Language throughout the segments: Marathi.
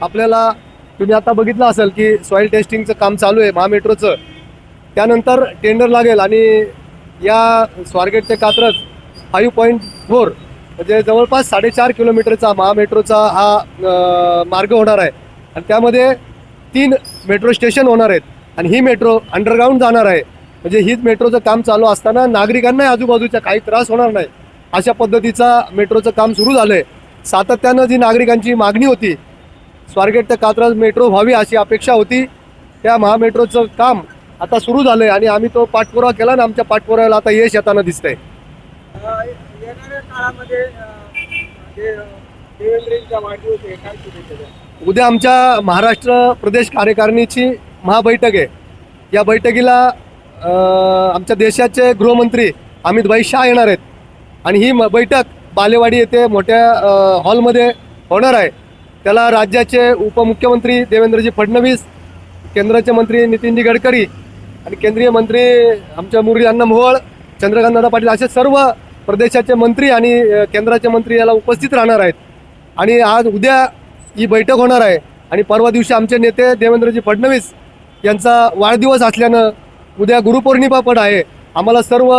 आपल्याला तुम्ही आता बघितलं असेल की सॉईल टेस्टिंगचं काम चालू आहे महामेट्रोचं. त्यानंतर टेंडर लागेल आणि या स्वारगेट ते कात्रज फाईव्ह पॉईंट फोर म्हणजे जवळपास साडेचार किलोमीटरचा महामेट्रोचा हा मार्ग होणार आहे. आणि त्यामध्ये तीन मेट्रो स्टेशन होणार आहेत आणि ही मेट्रो अंडरग्राऊंड जाणार आहे. म्हणजे हीच मेट्रोचं काम चालू असताना नागरिकांनाही आजूबाजूच्या काही त्रास होणार नाही. अशा पद्धतीचा मेट्रोचं काम सुरू झालं आहे सातत्यानं जी नागरिकांची मागणी होती स्वारगेट ते कात्रज मेट्रो व्हावी अशी अपेक्षा होती. त्या महामेट्रोचं काम आता सुरू झालं आहे आणि आम्ही तो पाठपुरावा केला आणि आमच्या पाठपुराव्याला आता यश येताना दिसतंय. उद्या आमच्या महाराष्ट्र प्रदेश कार्यकारिणीची महाबैठक आहे. या बैठकीला आमच्या देशाचे गृहमंत्री अमित भाई शाह येणार आहेत. आणि ही म- बैठक बालेवाडी येथे मोठ्या हॉलमध्ये होणार आहे. त्याला राज्याचे उपमुख्यमंत्री देवेंद्रजी फडणवीस केंद्राचे मंत्री नितीनजी गडकरी आणि केंद्रीय मंत्री आमच्या मुरली अण्णा मोहोळ चंद्रकांतदादा पाटील असे सर्व प्रदेशाचे मंत्री आणि केंद्राचे मंत्री याला उपस्थित राहणार आहेत. आणि आज उद्या ही बैठक होणार आहे आणि परवा दिवशी आमचे नेते देवेंद्रजी फडणवीस यांचा वाढदिवस असल्यानं उद्या गुरुपौर्णिमा पण आहे. आम्हाला सर्व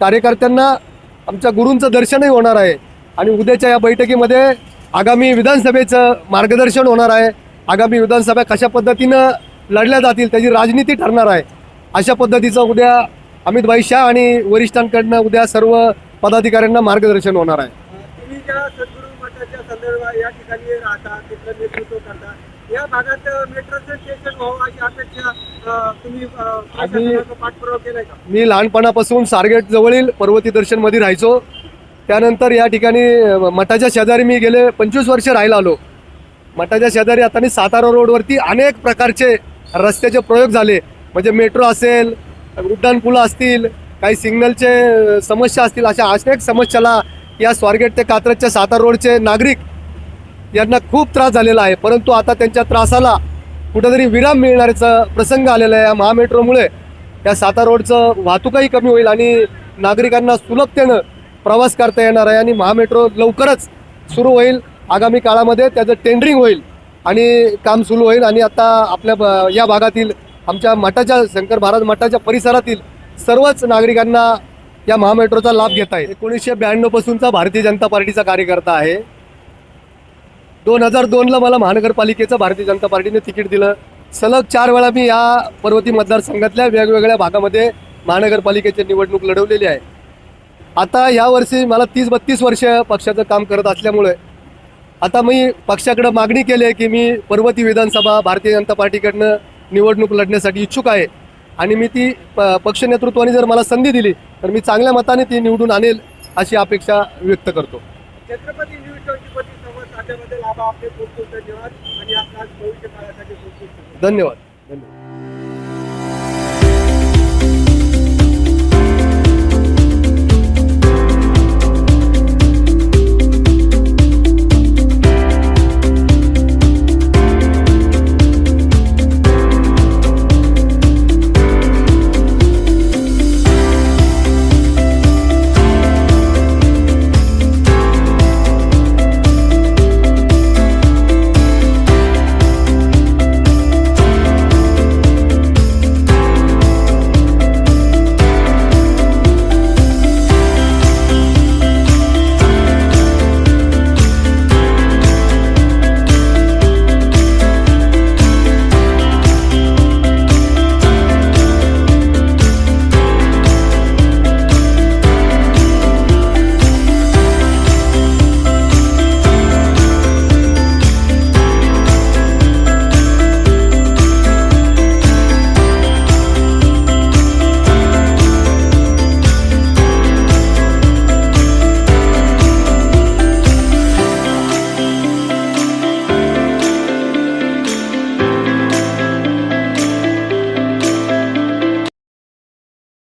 कार्यकर्त्यांना आमच्या गुरूंचं दर्शनही होणार आहे. आणि उद्याच्या या बैठकीमध्ये आगामी विधानसभेचं मार्गदर्शन होणार आहे. आगामी विधानसभा कशा पद्धतीनं लढल्या जातील त्याची राजनीती ठरणार आहे. अशा पद्धतीचं उद्या अमित भाई शाह आणि वरिष्ठांकडनं उद्या सर्व पदाधिकाऱ्यांना मार्गदर्शन होणार आहे. मी लहानपणापासून सारगेट जवळील पर्वती दर्शनमध्ये राहायचो. त्यानंतर या ठिकाणी मठाच्या शेजारी मी गेले पंचवीस वर्ष राहायला आलो. मठाच्या शेजारी आता मी सातारा रोडवरती अनेक प्रकारचे रस्त्याचे प्रयोग झाले. म्हणजे मेट्रो असेल उड्डाणपुलं असतील काही सिग्नलचे समस्या असतील अशा अनेक समस्याला या स्वारगेट ते कात्रजच्या सातारा रोडचे नागरिक यांना खूप त्रास झालेला आहे. परंतु आता त्यांच्या त्रासाला कुठेतरी विराम मिळणाऱ्याचा प्रसंग आलेला आहे या महामेट्रोमुळे. या सातारा रोडचं वाहतूकही कमी होईल आणि नागरिकांना सुलभतेनं प्रवास करता येणार आहे आणि महामेट्रो लवकरच सुरू होईल. आगामी काळामध्ये त्याचं टेंडरिंग होईल आणि काम सुरू होईल. आणि आता आपल्या ब- या भागातील आमच्या मठाच्या शंकर महाराज मठाच्या परिसरातील सर्वच नागरिकांना या महामेट्रोचा लाभ घेत आहे एकोणीसशे ब्याण्णवपासूनचा भारतीय जनता पार्टीचा कार्यकर्ता आहे. दोन हजार दोनला मला महानगरपालिकेचं भारतीय जनता पार्टीने तिकीट दिलं. सलग चार वेळा मी या पर्वती मतदारसंघातल्या वेगवेगळ्या भागामध्ये महानगरपालिकेची निवडणूक लढवलेली आहे. आता यावर्षी मला तीस बत्तीस वर्ष पक्षाचं काम करत असल्यामुळे आता मी पक्षाकडे मागणी केली आहे की मी पर्वती विधानसभा भारतीय जनता पार्टीकडनं निवडणूक लढण्यासाठी इच्छुक आहे. आणि मी ती प पक्ष नेतृत्वाने जर मला संधी दिली तर मी चांगल्या मताने ती निवडून आणेल अशी अपेक्षा व्यक्त करतो. छत्रपती धन्यवाद. धन्यवाद.